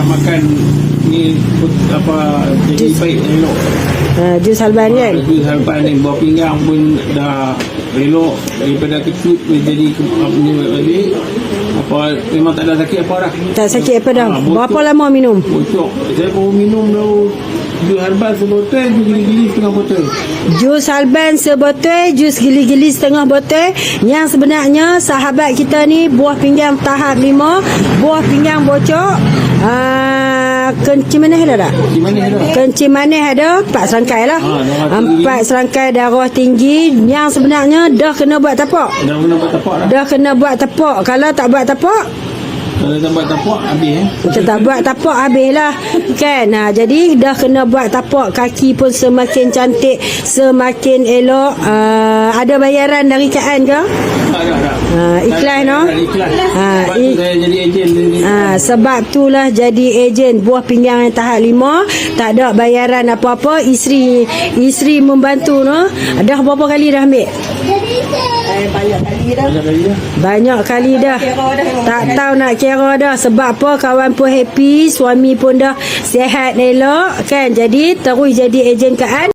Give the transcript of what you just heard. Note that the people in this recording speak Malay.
dah makan ni apa jadi baik elok. Uh, jus halban kan? Tapi sampai ni buah pinggang pun dah elok daripada kecil dia jadi apa ni balik. Apa memang tak ada sakit apa dah. Tak sakit apa dah? Ah, botol. Berapa lama minum? Bocok. Saya baru minum dah jus herbal sebotol tu gili-gili setengah botol. Jus halban sebotol, jus gili-gili setengah botol. Yang sebenarnya sahabat kita ni buah pinggang tahap lima, buah pinggang bocok. Uh, kencing manis ada tak? Kencing manis ada empat serangkai lah. Ah. Empat serangkai darah tinggi. Yang sebenarnya dah kena buat tapak. Dah kena buat tapak dah. Dah kena buat tapak. Kalau tak buat tapak, Kalau tak buat tapak habis eh. Kita tak buat tapak habis lah Kan ha, Jadi dah kena buat tapak Kaki pun semakin cantik Semakin elok uh, Ada bayaran dari Kak An ke? Ha, ikhlas, no? Ada Ikhlas. Ah, Sebab tu i- saya jadi ejen. Ha, sebab itulah jadi ejen buah pinggang yang tahap lima Tak ada bayaran apa-apa Isteri Isteri membantu no Dah berapa kali dah ambil? Banyak kali dah. Banyak kali dah Tak tahu nak kira dah Sebab apa kawan pun happy Suami pun dah sihat elok Kan Jadi terus jadi ejen An